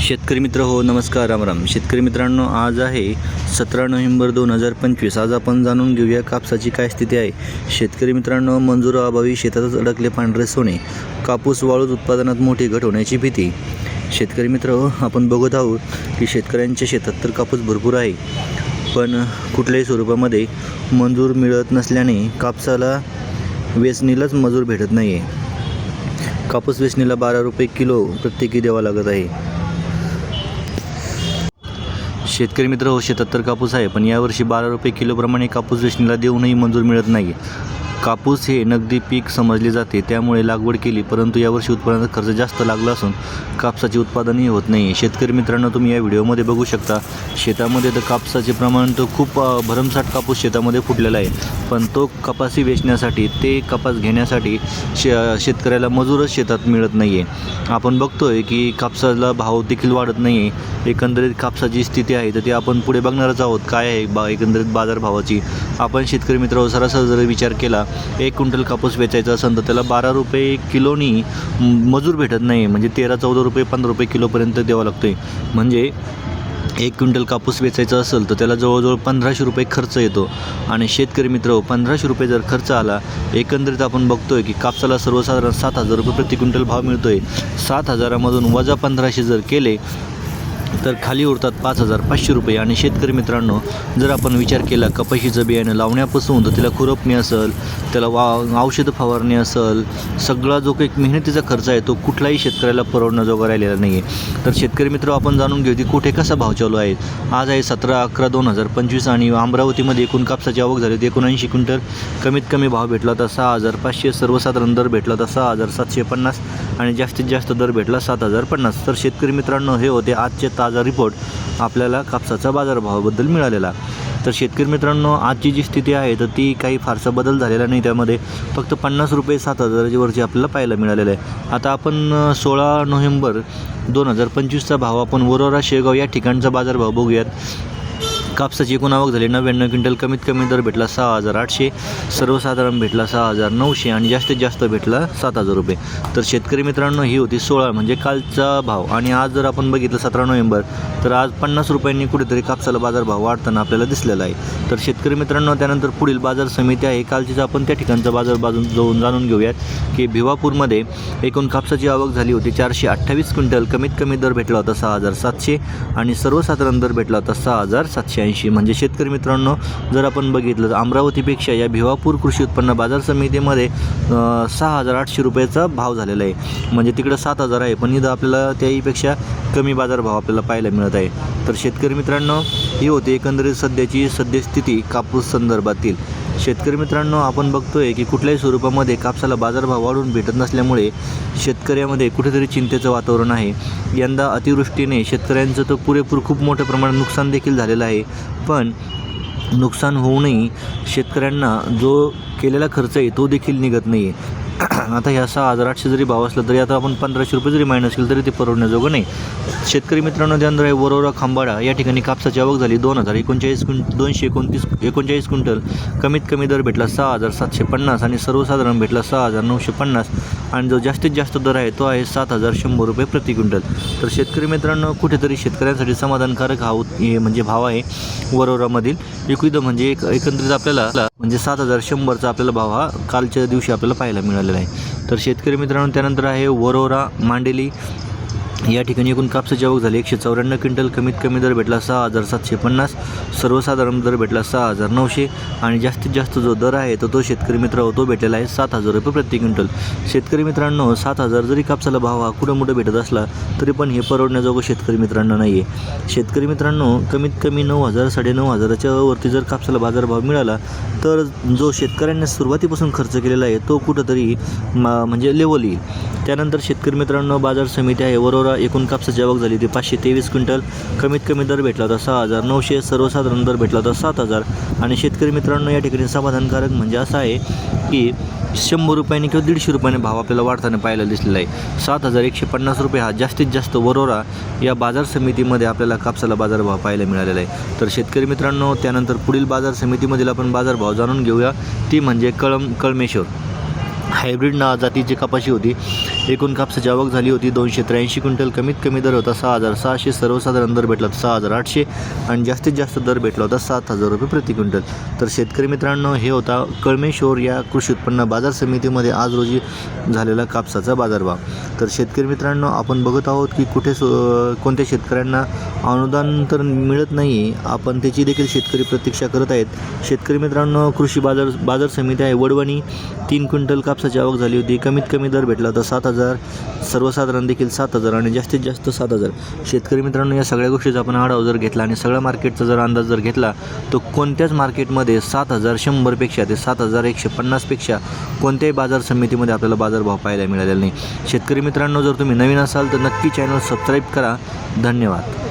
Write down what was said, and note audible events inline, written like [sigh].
शेतकरी मित्र हो नमस्कार रामराम शेतकरी मित्रांनो आज आहे सतरा नोव्हेंबर दोन हजार पंचवीस. आज आपण जाणून घेऊया कापसाची काय स्थिती आहे. शेतकरी मित्रांनो मंजुराअभावी शेतातच अडकले पांढरे सोने. कापूस वाळूत उत्पादनात मोठी घट होण्याची भीती. शेतकरी मित्र हो, आपण बघत आहोत की शेतकऱ्यांच्या शेतात तर कापूस भरपूर आहे. पण कुठल्याही स्वरूपामध्ये मंजूर मिळत नसल्याने कापसाला वेचणीलाच मजूर भेटत नाही आहे कापूस वेचणीला बारा रुपये किलो प्रत्येकी द्यावा लागत आहे. शेतकरी मित्र हो शेतात तर कापूस आहे पण यावर्षी बारा रुपये किलोप्रमाणे कापूस वेचणीला देऊनही मंजूर मिळत नाही कापूस हे नगदी पीक समजले जाते त्यामुळे लागवड केली परंतु यावर्षी उत्पादनाचा खर्च जास्त लागला असून कापसाचे उत्पादनही होत नाही. शेतकरी मित्रांनो तुम्ही या व्हिडिओमध्ये बघू शकता शेतामध्ये तर कापसाचे प्रमाण तर खूप भरमसाठ कापूस शेतामध्ये फुटलेला आहे. पण तो कपासी वेचण्यासाठी ते कपास घेण्यासाठी शे शेतकऱ्याला मजूरच शेतात मिळत नाही आहे आपण बघतो आहे की कापसाला भाव देखील वाढत नाही आहे एकंदरीत कापसाची स्थिती आहे तर ती आपण पुढे बघणारच आहोत. काय आहे बा एकंदरीत बाजारभावाची? आपण शेतकरी मित्र सरासर जर विचार केला एक क्विंटल कापूस वेचायचा असेल तर त्याला बारा रुपये किलोनी मजूर भेटत नाही. म्हणजे तेरा चौदा रुपये पंधरा रुपये किलोपर्यंत द्यावा लागतो आहे म्हणजे एक क्विंटल कापूस वेचायचा असेल तर त्याला जवळजवळ पंधराशे रुपये खर्च येतो. आणि शेतकरी मित्र पंधराशे रुपये जर खर्च आला एकंदरीत आपण बघतोय की कापसाला सर्वसाधारण सात हजार रुपये प्रति क्विंटल भाव मिळतो आहे सात हजारामधून वजा पंधराशे जर केले तर खाली उरतात पाच हजार पाचशे रुपये. आणि शेतकरी मित्रांनो जर आपण विचार केला कपाशीचं बियाणं लावण्यापासून तर तिला खुरपणी असेल त्याला वा औषधं फवारणी असेल सगळा जो काही मेहनतीचा खर्च आहे तो कुठलाही शेतकऱ्याला परवडण्याजोगा राहिलेला नाही आहे तर शेतकरी मित्र आपण जाणून घेऊ की कुठे कसा भाव चालू आहे. आज आहे सतरा अकरा दोन हजार पंचवीस आणि अमरावतीमध्ये एकूण कापसाची आवक झाली होती. एकोणऐंशी क्विंटल कमीत कमी भाव भेटला होता. सहा हजार पाचशे सर्वसाधारण दर भेटला होता सहा हजार सातशे पन्नास आणि जास्तीत जास्त दर भेटला सात हजार पन्नास. तर शेतकरी मित्रांनो हे होते आजचे ताजा रिपोर्ट आपल्याला कापसाचा बाजारभावाबद्दल मिळालेला. तर शेतकरी मित्रांनो आजची जी स्थिती आहे तर ती काही फारसा बदल झालेला नाही. त्यामध्ये फक्त पन्नास रुपये सात हजाराच्यावरची आपल्याला पाहायला मिळालेलं आहे. आता आपण सोळा नोव्हेंबर दोन हजार पंचवीसचा भाव आपण वरोरा शेगाव या ठिकाणचा बाजारभाव बघूयात. कापसाची एकूण आवक झाली. नव्याण्णव क्विंटल कमीत कमी दर भेटला सहा हजार आठशे. सर्वसाधारण भेटला सहा हजार नऊशे आणि जास्तीत जास्त भेटला सात हजार रुपये. तर शेतकरी मित्रांनो ही होती सोळा म्हणजे कालचा भाव. आणि आज जर आपण बघितलं सतरा नोव्हेंबर तर आज पन्नास रुपयांनी कुठेतरी कापसाला बाजारभाव वाढताना आपल्याला दिसलेला आहे. तर शेतकरी मित्रांनो त्यानंतर पुढील बाजार समिती आहे. कालचीच आपण त्या ठिकाणचा बाजार बाजून जाऊन जाणून घेऊयात की भिवापूरमध्ये एकूण कापसाची आवक झाली होती चारशे अठ्ठावीस क्विंटल. कमीत कमी दर भेटला होता सहा हजार सातशे आणि सर्वसाधारण दर भेटला होता सहा हजार सातशे ऐंशी म्हणजे शेतकरी मित्रांनो जर आपण बघितलं तर अमरावतीपेक्षा या भिवापूर कृषी उत्पन्न बाजार समितीमध्ये सहा हजार आठशे रुपयाचा भाव झालेला आहे. म्हणजे तिकडं सात हजार आहे पण इथं आपल्याला त्याहीपेक्षा कमी बाजारभाव आपल्याला पाहायला मिळत आहे. तर शेतकरी मित्रांनो ही होती एकंदरीत सध्याची सद्यस्थिती कापूस संदर्भातील. शेतकरी मित्रांनो आपण बघतोय की कुठल्याही स्वरूपामध्ये कापसाला बाजारभाव वाढून भेटत नसल्यामुळे शेतकऱ्यामध्ये कुठेतरी चिंतेचं वातावरण आहे. यंदा अतिवृष्टीने शेतकऱ्यांचं तर पुरेपूर खूप मोठ्या प्रमाणात नुकसान देखील झालेलं आहे. पण नुकसान होऊनही शेतकऱ्यांना जो केलेला खर्च आहे तो देखील निघत नाही आहे [clears throat] आता ह्या सहा हजार आठशे जरी भाव असला तरी आता आपण पंधराशे रुपये जरी मायनस केलं तरी ते परवडण्याजोगं नाही. शेतकरी मित्रांनो त्यानंतर आहे वरोरा खांबाडा या ठिकाणी कापसाची आवक झाली दोन हजार एकोणचाळीस क्विं दोनशे एकोणतीस एकोणचाळीस क्विंटल कमीत कमी दर भेटला सहा हजार सातशे पन्नास आणि सर्वसाधारण भेटला सहा हजार नऊशे पन्नास. आणि जो जास्तीत जास्त दर आहे तो आहे सात हजार शंभर रुपये प्रति क्विंटल. तर शेतकरी मित्रांनो कुठेतरी शेतकऱ्यांसाठी समाधानकारक हा म्हणजे भाव आहे वरोरामधील. एकविध म्हणजे एक एकंदरीत आपल्याला म्हणजे सात हजार शंभरचा आपल्याला भाव हा कालच्या दिवशी आपल्याला पाहायला मिळालेला आहे. तर शेतकरी मित्रांनो त्यानंतर आहे वरोरा मांडेली या ठिकाणी एकूण कापसाची आवक झाली. एकशे चौऱ्याण्णव क्विंटल कमीत कमी दर भेटला सहा हजार सातशे पन्नास. सर्वसाधारण दर भेटला सहा हजार नऊशे. आणि जास्तीत जास्त जो दर आहे तो तो शेतकरी मित्र तो भेटलेला आहे सात हजार रुपये प्रति क्विंटल. शेतकरी मित्रांनो सात हजार जरी कापसाला भाव हा कुठं मोठं भेटत असला तरी पण हे परवडण्याजोगं शेतकरी मित्रांनो नाही आहे शेतकरी मित्रांनो कमीत कमी नऊ हजार साडेनऊ हजाराच्या वरती जर कापसाला बाजारभाव मिळाला तर जो शेतकऱ्यांनी सुरुवातीपासून खर्च केलेला आहे तो कुठंतरी म्हणजे लेवल येईल. त्यानंतर शेतकरी मित्रांनो बाजार समिती आहे. वरोरा एकूण कापसाची आवक झाली ती पाचशे तेवीस क्विंटल कमीत कमी दर भेटला होता. सहा हजार नऊशे सर्वसाधारण दर भेटला होता. सात हजार. आणि शेतकरी मित्रांनो या ठिकाणी समाधानकारक म्हणजे असं आहे की शंभर रुपयाने किंवा दीडशे रुपयाने भाव आपल्याला वाढताना पाहायला दिसलेला आहे. सात हजार एकशे पन्नास रुपये हा जास्तीत जास्त वरोरा या बाजार समितीमध्ये आपल्याला कापसाला बाजारभाव पाहायला मिळालेला आहे. तर शेतकरी मित्रांनो त्यानंतर पुढील बाजार समितीमधील आपण बाजारभाव जाणून घेऊया. ती म्हणजे कळम कळमेश्वर. हायब्रिड ना जातीची कपाशी होती. एकूण कापसाची आवक झाली होती. दोनशे त्र्याऐंशी क्विंटल कमीत कमी दर होता. सहा हजार सहाशे सर्वसाधारण दर भेटला होता. सहा हजार आठशे आणि जास्तीत जास्त दर भेटला होता. सात हजार रुपये प्रति क्विंटल. तर शेतकरी मित्रांनो हे होता कळमेश्वर या कृषी उत्पन्न बाजार समितीमध्ये आज रोजी झालेला कापसाचा बाजारभाव. तर शेतकरी मित्रांनो आपण बघत आहोत की कुठे कोणत्या शेतकऱ्यांना अनुदान तर मिळत नाही आपण त्याची देखील शेतकरी प्रतीक्षा करत आहेत. शेतकरी मित्रांनो कृषी बाजार बाजार समिती आहे. वडवणी तीन क्विंटल कापसाची आवक झाली होती. कमीत कमी दर भेटला होता. सात हजार सर्वसाधारण देखील सात हजार आणि जास्तीत जास्त सात हजार. शेतकरी मित्रांनो या सगळ्या गोष्टीचा आपण आढावा जर घेतला आणि सगळ्या मार्केटचा जर अंदाज जर घेतला तर कोणत्याच मार्केटमध्ये सात हजार शंभरपेक्षा ते सात हजार एकशे पन्नासपेक्षा कोणत्याही बाजार समितीमध्ये आपल्याला बाजारभाव पाहायला मिळालेला नाही. शेतकरी मित्रांनो जर तुम्ही नवीन असाल तर नक्की चॅनल सबस्क्राईब करा. धन्यवाद.